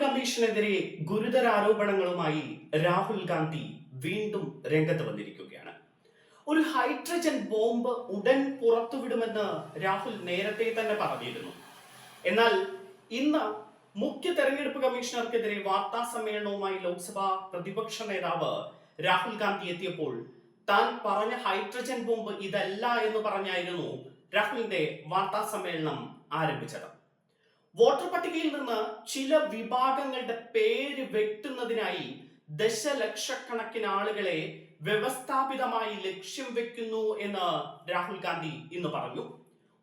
കമ്മീഷനെതിരെ ഗുരുതര ആരോപണങ്ങളുമായി രാഹുൽ ഗാന്ധി വീണ്ടും രംഗത്ത് വന്നിരിക്കുകയാണ്. ഒരു ഹൈഡ്രജൻ ബോംബ് ഉടൻ പുറത്തുവിടുമെന്ന് രാഹുൽ നേരത്തെ തന്നെ പറഞ്ഞിരുന്നു. എന്നാൽ ഇന്ന് മുഖ്യ തെരഞ്ഞെടുപ്പ് കമ്മീഷണർക്കെതിരെ വാർത്താ സമ്മേളനവുമായി ലോക്സഭാ പ്രതിപക്ഷ നേതാവ് രാഹുൽ ഗാന്ധി എത്തിയപ്പോൾ താൻ പറഞ്ഞ ഹൈഡ്രജൻ ബോംബ് ഇതല്ല എന്ന് പറഞ്ഞായിരുന്നു രാഹുലിന്റെ വാർത്താ സമ്മേളനം ആരംഭിച്ചത്. വോട്ടർ പട്ടികയിൽ നിന്ന് ചില വിഭാഗങ്ങളുടെ പേര് വെട്ടുന്നതിനായി ദശലക്ഷക്കണക്കിന് ആളുകളെ വ്യവസ്ഥാപിതമായി ലക്ഷ്യം വെക്കുന്നു എന്ന് രാഹുൽ ഗാന്ധി ഇന്ന് പറഞ്ഞു.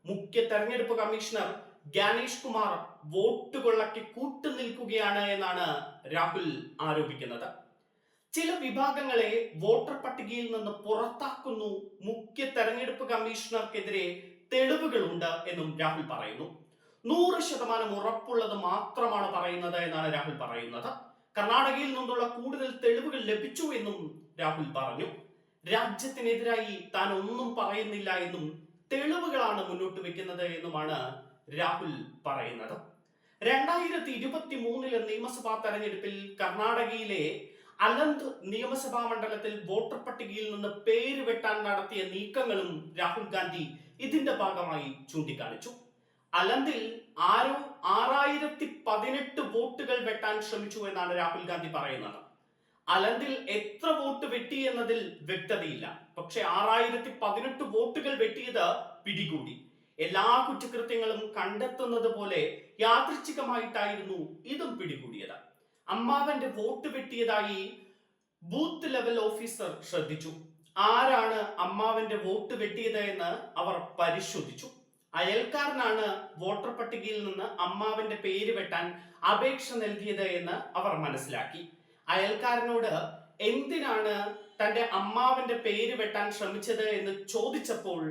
മുഖ്യ തെരഞ്ഞെടുപ്പ് കമ്മീഷണർ ഗാനേഷ് കുമാർ വോട്ട് കൊള്ളയ്ക്ക് കൂട്ടുനിൽക്കുകയാണ് എന്നാണ് രാഹുൽ ആരോപിക്കുന്നത്. ചില വിഭാഗങ്ങളെ വോട്ടർ പട്ടികയിൽ നിന്ന് പുറത്താക്കുന്നു മുഖ്യ തെരഞ്ഞെടുപ്പ് കമ്മീഷണർക്കെതിരെ തെളിവുകളുണ്ട് എന്നും രാഹുൽ പറയുന്നു. നൂറ് ശതമാനം ഉറപ്പുള്ളത് മാത്രമാണ് പറയുന്നത് എന്നാണ് രാഹുൽ പറയുന്നത്. കർണാടകയിൽ നിന്നുള്ള കൂടുതൽ തെളിവുകൾ ലഭിച്ചു എന്നും രാഹുൽ പറഞ്ഞു. രാജ്യത്തിനെതിരായി താൻ ഒന്നും പറയുന്നില്ല എന്നും തെളിവുകളാണ് മുന്നോട്ട് വെക്കുന്നത് എന്നുമാണ് രാഹുൽ പറയുന്നത്. രണ്ടായിരത്തി ഇരുപത്തി മൂന്നിലെ നിയമസഭാ തെരഞ്ഞെടുപ്പിൽ കർണാടകയിലെ അലന്ത് നിയമസഭാ മണ്ഡലത്തിൽ വോട്ടർ പട്ടികയിൽ നിന്ന് പേര് വെട്ടാൻ നടത്തിയ നീക്കങ്ങളും രാഹുൽ ഗാന്ധി ഇതിന്റെ ഭാഗമായി ചൂണ്ടിക്കാണിച്ചു. അലന്തിൽ ആരോ ആറായിരത്തി പതിനെട്ട് വോട്ടുകൾ വെട്ടാൻ ശ്രമിച്ചു എന്നാണ് രാഹുൽ ഗാന്ധി പറയുന്നത്. അലന്തിൽ എത്ര വോട്ട് വെട്ടി എന്നതിൽ വ്യക്തതയില്ല. പക്ഷെ ആറായിരത്തി പതിനെട്ട് വോട്ടുകൾ വെട്ടിയത് പിടികൂടി. എല്ലാ കുറ്റകൃത്യങ്ങളും കണ്ടെത്തുന്നത് പോലെ യാദൃച്ഛികമായിട്ടായിരുന്നു ഇതും പിടികൂടിയത്. അമ്മാവന്റെ വോട്ട് വെട്ടിയതായി ബൂത്ത് ലെവൽ ഓഫീസർ ശ്രദ്ധിച്ചു. ആരാണ് അമ്മാവന്റെ വോട്ട് വെട്ടിയത് എന്ന് അവർ പരിശോധിച്ചു. അയൽക്കാരനാണ് വോട്ടർ പട്ടികയിൽ നിന്ന് അമ്മാവന്റെ പേര് വെട്ടാൻ അപേക്ഷ നൽകിയത് എന്ന് അവർ മനസ്സിലാക്കി. അയൽക്കാരനോട് എന്തിനാണ് തന്റെ അമ്മാവന്റെ പേര് വെട്ടാൻ ശ്രമിച്ചത് എന്ന് ചോദിച്ചപ്പോൾ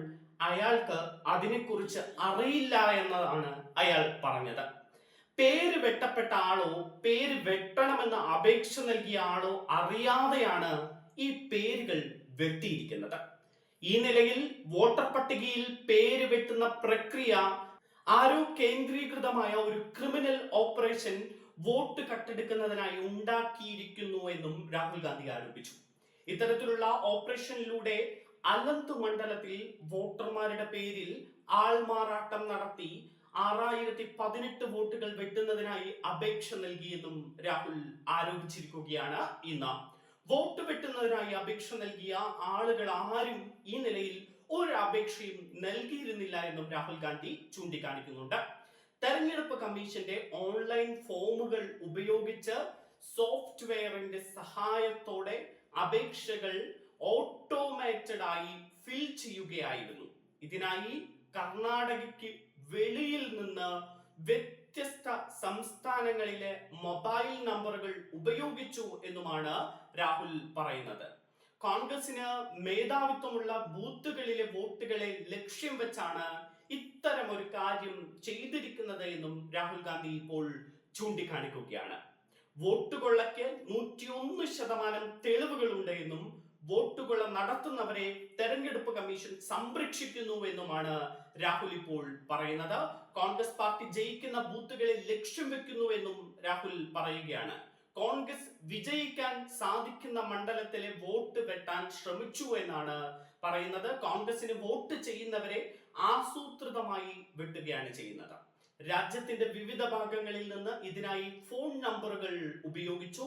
അയാൾക്ക് അതിനെക്കുറിച്ച് അറിയില്ല എന്നതാണ് അയാൾ പറഞ്ഞത്. പേര് വെട്ടപ്പെട്ട ആളോ പേര് വെട്ടണമെന്ന് അപേക്ഷ നൽകിയ ആളോ അറിയാതെയാണ് ഈ പേരുകൾ വെട്ടിയിരിക്കുന്നത്. ഈ നിലയിൽ വോട്ടർ പട്ടികയിൽ പേര് വെട്ടുന്ന പ്രക്രിയ ആരോ കേന്ദ്രീകൃതമായ ഒരു ക്രിമിനൽ ഓപ്പറേഷൻ വോട്ട് കട്ടെടുക്കുന്നതിനായി ഉണ്ടാക്കിയിരിക്കുന്നു എന്നും രാഹുൽ ഗാന്ധി ആരോപിച്ചു. ഇത്തരത്തിലുള്ള ഓപ്പറേഷനിലൂടെ അലന്ത് മണ്ഡലത്തിൽ വോട്ടർമാരുടെ പേരിൽ ആൾമാറാട്ടം നടത്തി ആറായിരത്തി പതിനെട്ട് വോട്ടുകൾ വെട്ടുന്നതിനായി അപേക്ഷ നൽകിയെന്നും രാഹുൽ ആരോപിച്ചിരിക്കുകയാണ് ഇന്ന്. വോട്ട് വെട്ടുന്നതിനായി അപേക്ഷ നൽകിയ ആളുകൾ ആരും ഈ നിലയിൽ ഒരു അപേക്ഷയും നൽകിയിരുന്നില്ല എന്നും രാഹുൽ ഗാന്ധി ചൂണ്ടിക്കാണിക്കുന്നുണ്ട്. തെരഞ്ഞെടുപ്പ് കമ്മീഷന്റെ ഓൺലൈൻ ഫോമുകൾ ഉപയോഗിച്ച് സോഫ്റ്റ്വെയറിന്റെ സഹായത്തോടെ അപേക്ഷകൾ ഓട്ടോമേറ്റഡ് ആയി ഫിൽ ചെയ്യുകയായിരുന്നു. ഇതിനായി കർണാടകയ്ക്ക് വെളിയിൽ നിന്ന് വ്യത്യസ്ത സംസ്ഥാനങ്ങളിലെ മൊബൈൽ നമ്പറുകൾ ഉപയോഗിച്ചു എന്നുമാണ് രാഹുൽ പറയുന്നത്. കോൺഗ്രസിന് മേധാവിത്വമുള്ള ബൂത്തുകളിലെ വോട്ടുകളെ ലക്ഷ്യം വെച്ചാണ് ഇത്തരം ഒരു കാര്യം ചെയ്തിരിക്കുന്നത് എന്നും രാഹുൽ ഗാന്ധി ഇപ്പോൾ ചൂണ്ടിക്കാണിക്കുകയാണ്. വോട്ടുകൊള്ളയ്ക്ക് നൂറ്റിയൊന്ന് ശതമാനം തെളിവുകളുണ്ട് എന്നും വോട്ടുകൊള്ള നടത്തുന്നവരെ തെരഞ്ഞെടുപ്പ് കമ്മീഷൻ സംരക്ഷിക്കുന്നു എന്നുമാണ് രാഹുൽ ഇപ്പോൾ പറയുന്നത് കോൺഗ്രസ് പാർട്ടി ജയിക്കുന്ന ബൂത്തുകളിൽ ലക്ഷ്യം വെക്കുന്നു എന്നും രാഹുൽ പറയുകയാണ്. കോൺഗ്രസ് വിജയിക്കാൻ സാധിക്കുന്ന മണ്ഡലത്തിലെ വോട്ട് വെട്ടാൻ ശ്രമിച്ചു എന്നാണ് പറയുന്നത്. കോൺഗ്രസിന് വോട്ട് ചെയ്യുന്നവരെ ആസൂത്രിതമായി വെട്ടുകയാണ് ചെയ്യുന്നത്. രാജ്യത്തിന്റെ വിവിധ ഭാഗങ്ങളിൽ നിന്ന് ഇതിനായി ഫോൺ നമ്പറുകൾ ഉപയോഗിച്ചു.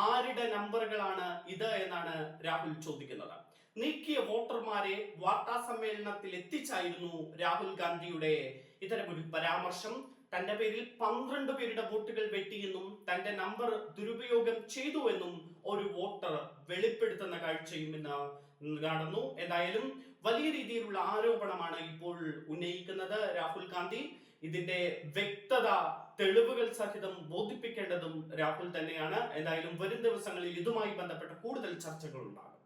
ആരുടെ നമ്പറുകളാണ് ഇത് എന്നാണ് രാഹുൽ ചോദിക്കുന്നത്. നീക്കിയ വോട്ടർമാരെ വാർത്താ സമ്മേളനത്തിൽ എത്തിച്ചായിരുന്നു രാഹുൽ ഗാന്ധിയുടെ. ഇത്തരമൊരു പരാമർശം തന്റെ പേരിൽ പന്ത്രണ്ട് പേരുടെ വോട്ടുകൾ വെട്ടിയെന്നും തന്റെ നമ്പർ ദുരുപയോഗം ചെയ്തു എന്നും ഒരു വോട്ടർ വെളിപ്പെടുത്തുന്ന കാഴ്ചയും ഇന്ന് നടന്നു എന്തായാലും വലിയ രീതിയിലുള്ള ആരോപണമാണ് ഇപ്പോൾ ഉന്നയിക്കുന്നത് രാഹുൽ ഗാന്ധി. ഇതിന്റെ വ്യക്തത തെളിവുകൾ സഹിതം ബോധിപ്പിക്കേണ്ടതും രാഹുൽ തന്നെയാണ്. എന്തായാലും വരും ദിവസങ്ങളിൽ ഇതുമായി ബന്ധപ്പെട്ട കൂടുതൽ ചർച്ചകൾ ഉണ്ടാകും